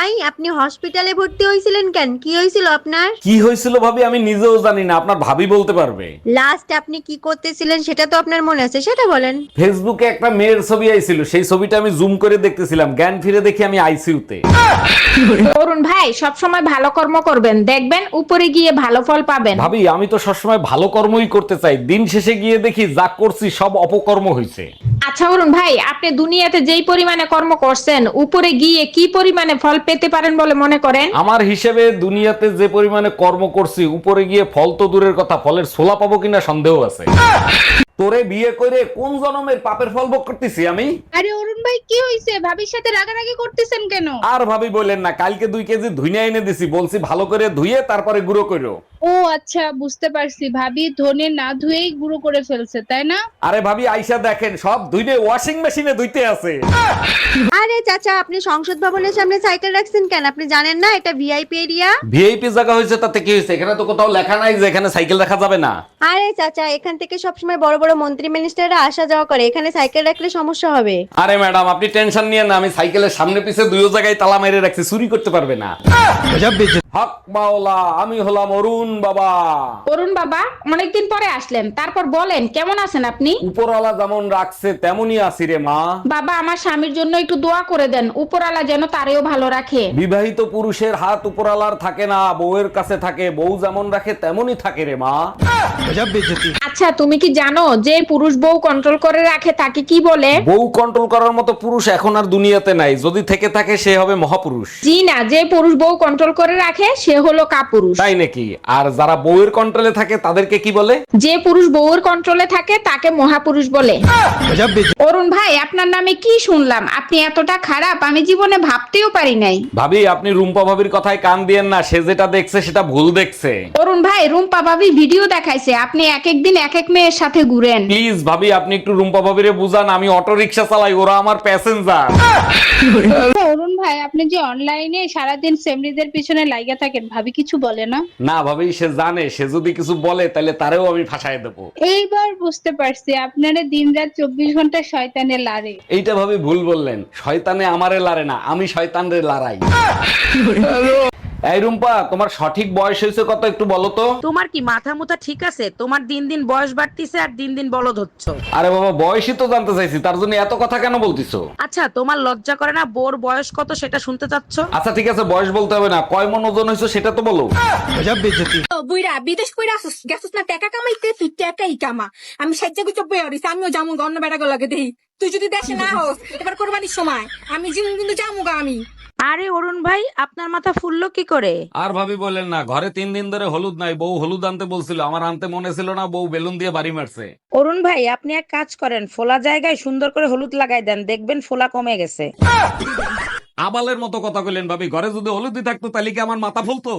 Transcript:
ভাই আপনি হসপিটালে ভর্তি হয়েছিলেন কেন? কি হয়েছিল আপনার? কি হয়েছিল ভাবি আমি নিজেও জানি না আপনার ভাবি বলতে পারবে। লাস্ট আপনি কি করতেছিলেন সেটা তো আপনার মনে আছে সেটা বলেন। ফেসবুকে একটা মেয়ের ছবি আইছিল সেই ছবিটা আমি জুম করে দেখতেছিলাম জ্ঞান ফিরে দেখি আমি আইসিউতে অরুণ ভাই সবসময় ভালো কর্ম করবেন দেখবেন উপরে গিয়ে ভালো ফল পাবেন। ভাবি আমি তো সবসময় ভালো কর্মই করতে চাই দিন শেষে গিয়ে দেখি যা করছি সব অপকর্ম হয়েছে আচ্ছা অরুণ ভাই, আপনি দুনিয়াতে যেই পরিমাণে কর্ম করছেন, উপরে গিয়ে কি পরিমাণে ফল পেতে পারেন বলে মনে করেন? আমার হিসেবে দুনিয়াতে যে পরিমাণে কর্ম করছি, উপরে গিয়ে ফল তো দূরের কথা, ফলের ছোলা পাবো কিনা সন্দেহ আছে। তোরে বিয়ে করে কোন জনমের পাপের ফল ভোগ করতেছি আমি? আরে অরুণ ভাই কি হইছে? ভাবির সাথে রাগারাগি করতেছেন কেন? আর ভাবি বললেন না কালকে দুই কেজি ধুইনা এনে দিছি বলছি ভালো করে ধুয়ে তারপরে গুঁড়ো করো ও আচ্ছা বুঝতে পারছি। ভাবি ধনে না ধুয়েই গুঁড়ো করে ফেলছে তাই না? আরে ভাবি আইসা দেখেন সব ধুইনে ওয়াশিং মেশিনে ধুইতে আছে। আরে চাচা আপনি সংসদ ভবনের সামনে সাইকেল রাখছেন কেন? আপনি জানেন না এটা ভিআইপি এরিয়া ভিআইপি জায়গা হয়েছে তাতে কি হয়েছে? এখানে তো কোথাও লেখা নাই যে এখানে সাইকেল রাখা যাবে না। আরে চাচা এখান থেকে সবসময় বড় বড় মন্ত্রী মিনিস্টাররা আসা যাওয়া করে এখানে সাইকেল রাখলে সমস্যা হবে। আরে ম্যাডাম আপনি টেনশন নিয়ে না আমি সাইকেলের সামনে পিছে দুই জায়গায় তালা মেরে রাখছি চুরি করতে পারবে না। হক মাওলা আমি হলাম অরুণ বাবা। অরুণ বাবা অনেকদিন পরে আসলেন তারপর বলেন কেমন আছেন আপনি? উপরওয়ালা যেমন রাখছে তেমনই আছি রে মা। বাবা আমার স্বামীর জন্য একটু দোয়া করে দেন উপরালা যেন তারেও ভালো রাখে। বিবাহিত পুরুষের হাত উপরালার থাকে না বউয়ের কাছে থাকে বউ যেমন রাখে তেমনই থাকে রে মা। আচ্ছা তুমি কি জানো যে পুরুষ বউ কন্ট্রোল করে রাখে তাকে কি বলে? বউ কন্ট্রোল করার মতো পুরুষ এখন আর দুনিয়াতে নাই। যদি থেকে থাকে সে হবে মহাপুরুষ। জি না যে পুরুষ বউ কন্ট্রোল করে রাখে সে হলো কাপুরুষ। তাই নাকি? আর যারা বউয়ের কন্ট্রোলে থাকে তাদেরকে কি বলে? যে পুরুষ বউয়ের কন্ট্রোলে থাকে তাকে মহাপুরুষ বলে। অরুণ ভাই আপনার নামে কি শুনলাম? আপনি এতটা খারাপ আমি জীবনে ভাবতেও পারি নাই। ভাবি আপনি রুম্পা ভাবির কথায় কান দিয়েন না সে যেটা দেখছে সেটা ভুল দেখছে। অরুণ ভাই রুম্পা ভাবি ভিডিও দেখাইছে আপনি এক এক দিন এক এক মেয়ের সাথে ঘুরেন। প্লিজ ভাবি আপনি একটু রুম্পা ভাবিরে বুঝান আমি অটো রিক্সা চালাই ওরা আমার প্যাসেঞ্জার অরুণ ভাই আপনি যে অনলাইনে সারাদিন সেমরিদের পিছনে লাইগা থাকেন ভাবি কিছু বলে না? না ভাবি সে জানে সে যদি কিছু বলে তাহলে তারেও আমি ফাঁসাই দেবো। এইবার বুঝতে পারছি আপনারা দিন রাত চব্বিশ ঘণ্টা শয়তানে লারে। এইটা ভাবি ভুল বললেন শয়তানে আমারে লারে না আমি শয়তানরে লারাই এই রুম্পা তোমার সঠিক বয়স হয়েছে কত একটু বলো তো? তোমার কি মাথা মুথা ঠিক আছে? তোমার দিন দিন বয়স বাড়তিছে আর দিন দিন বলদ হচ্ছ। আরে বাবা বয়সই তো জানতে চাইছি তার জন্য এত কথা কেন বলতিছো? আচ্ছা তোমার লজ্জা করে না বোর বয়স কত সেটা শুনতে চাচ্ছ? আচ্ছা ঠিক আছে বয়স বলতে হবে না কয় মন ওজন হয়েছে সেটা তো বলো। বুইরা বিদেশ কইরা আসুস গেছুস না টাকা কামাইতে তুই টাকাই কামা আমি সাজ্জা গুজব বই আরিস আমিও যামু গন্ন বেড়া লাগে দেই তুই যদি দেশে না হোস এবার কোরবানির সময় আমি জিন কিন্তু যামু গা আমি। আরে অরুণ ভাই আপনার মাথা ফুললো কি করে? আর ভাবি বলেন না ঘরে তিন দিন ধরে হলুদ নাই বউ হলুদ আনতে বলছিল আমার আনতে মনে ছিল না বউ বেলুন দিয়ে বাড়ি মারছে। অরুণ ভাই আপনি এক কাজ করেন ফোলা জায়গায় সুন্দর করে হলুদ লাগাই দেন দেখবেন ফোলা কমে গেছে। আবালের মতো কথা কইলেন ভাবি ঘরে যদি হলুদই থাকতো তাহলে কি আমার মাথা ফুলতো?